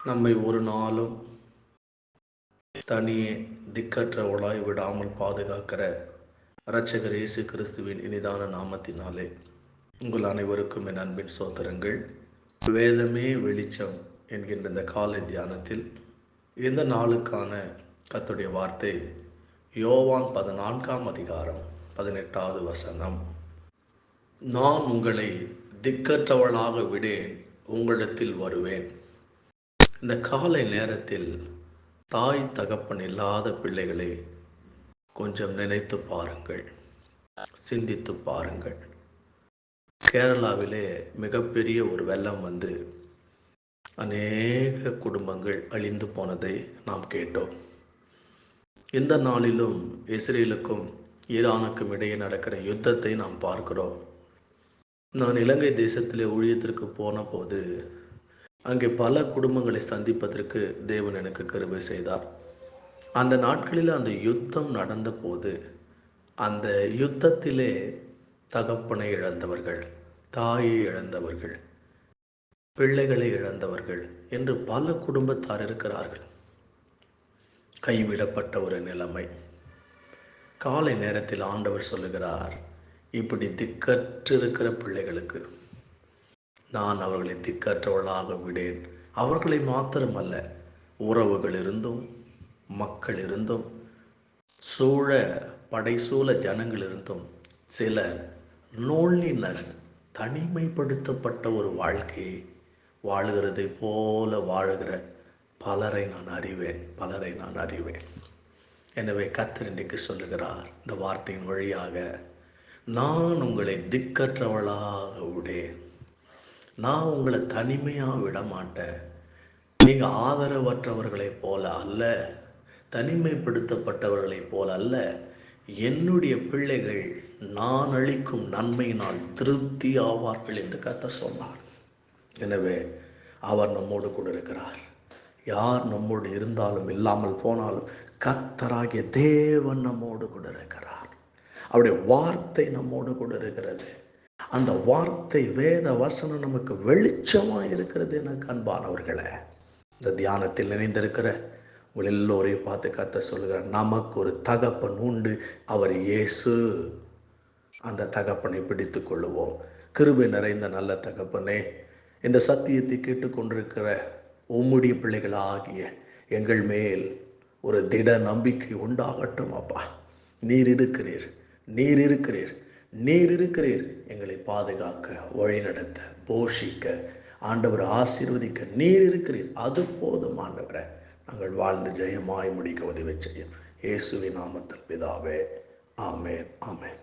நம்மை ஒரு நாளும் தனியே திக்கற்றவளாய் விடாமல் பாதுகாக்கிற இரட்சகர் இயேசு கிறிஸ்துவின் இனிதான நாமத்தினாலே உங்கள் அனைவருக்கும் என் அன்பின் சோதரங்கள் வேதமே வெளிச்சம் என்கின்ற இந்த காலை தியானத்தில் இந்த நாளுக்கான கத்துடைய வார்த்தை யோவான் பதினான்காம் அதிகாரம் பதினெட்டாவது வசனம். நான் உங்களை திக்கற்றவளாக விடேன் உங்களிடத்தில் வருவேன். இந்த காலை நேரத்தில் தாய் தகப்பன் இல்லாத பிள்ளைகளை கொஞ்சம் நினைத்து பாருங்கள் சிந்தித்து பாருங்கள். கேரளாவிலே மிகப்பெரிய ஒரு வெள்ளம் வந்து அநேக குடும்பங்கள் அழிந்து போனதை நாம் கேட்டோம். இந்த நாளிலும் இஸ்ரேலுக்கும் ஈரானுக்கும் இடையே நடக்கிற யுத்தத்தை நாம் பார்க்கிறோம். நான் இலங்கை தேசத்திலே ஊழியத்திற்கு போன போது அங்கே பல குடும்பங்களை சந்திப்பதற்கு தேவன் எனக்கு கருவை செய்தார். அந்த நாட்களில் அந்த யுத்தம் நடந்த போது அந்த யுத்தத்திலே தகப்பனை இழந்தவர்கள் தாயை இழந்தவர்கள் பிள்ளைகளை இழந்தவர்கள் என்று பல குடும்பத்தார் இருக்கிறார்கள். கைவிடப்பட்ட ஒரு நிலைமை. காலை நேரத்தில் ஆண்டவர் சொல்லுகிறார் இப்படி திக்கற்று இருக்கிற பிள்ளைகளுக்கு நான் அவர்களை திக்கற்றவளாக விடேன். அவர்களை மாத்திரமல்ல உறவுகள் இருந்தும் மக்கள் இருந்தும் சூழ படைசூழ ஜனங்கள் இருந்தும் சில லோன்லினஸ் தனிமைப்படுத்தப்பட்ட ஒரு வாழ்க்கையை வாழுகிறதை போல வாழுகிற பலரை நான் அறிவேன் பலரை நான் அறிவேன். எனவே கத்தர் இன்றைக்கு சொல்லுகிறார் இந்த வார்த்தையின் வழியாக நான் உங்களை திக்கற்றவளாக விடேன். நான் உங்களை தனிமையாக விட மாட்டேன் நீங்கள் ஆதரவற்றவர்களைப் போல அல்ல தனிமைப்படுத்தப்பட்டவர்களைப் போல அல்ல. என்னுடைய பிள்ளைகள் நான் அளிக்கும் நன்மையினால் திருப்தி ஆவார்கள் என்று கத்த சொன்னார். எனவே அவர் நம்மோடு கூட இருக்கிறார். யார் நம்மோடு இருந்தாலும் இல்லாமல் போனாலும் கத்தராகிய தேவன் நம்மோடு கூட இருக்கிறார். அவருடைய வார்த்தை நம்மோடு கூட இருக்கிறது. அந்த வார்த்தை வேத வசனம் நமக்கு வெளிச்சமாக இருக்கிறது எனக்கு அன்பானவர்களே. இந்த தியானத்தில் நினைந்திருக்கிற உங்கள் எல்லோரையும் பார்த்து கத்த சொல்லுகிற நமக்கு ஒரு தகப்பன் உண்டு அவர் இயேசு. அந்த தகப்பனை பிடித்து கொள்ளுவோம். கிருபை நிறைந்த நல்ல தகப்பனே இந்த சத்தியத்தை கேட்டுக்கொண்டிருக்கிற உம்முடைய பிள்ளைகள் ஆகிய எங்கள் மேல் ஒரு திட நம்பிக்கை உண்டாகட்டும் அப்பா. நீர் இருக்கிறீர் நீர் இருக்கிறீர். நீர் இருக்கிறீர். எங்களை பாதுகாக்க வழிநடத்த போஷிக்க. ஆண்டவர் ஆசீர்வதிக்க நீர் இருக்கிறீர். அது போதும் ஆண்டவரை. நாங்கள் வாழ்ந்து ஜெயமாய் முடிக்க உதவி செய்யும். இயேசுவின் நாமத்தில் பிதாவே. ஆமேன் ஆமேன்.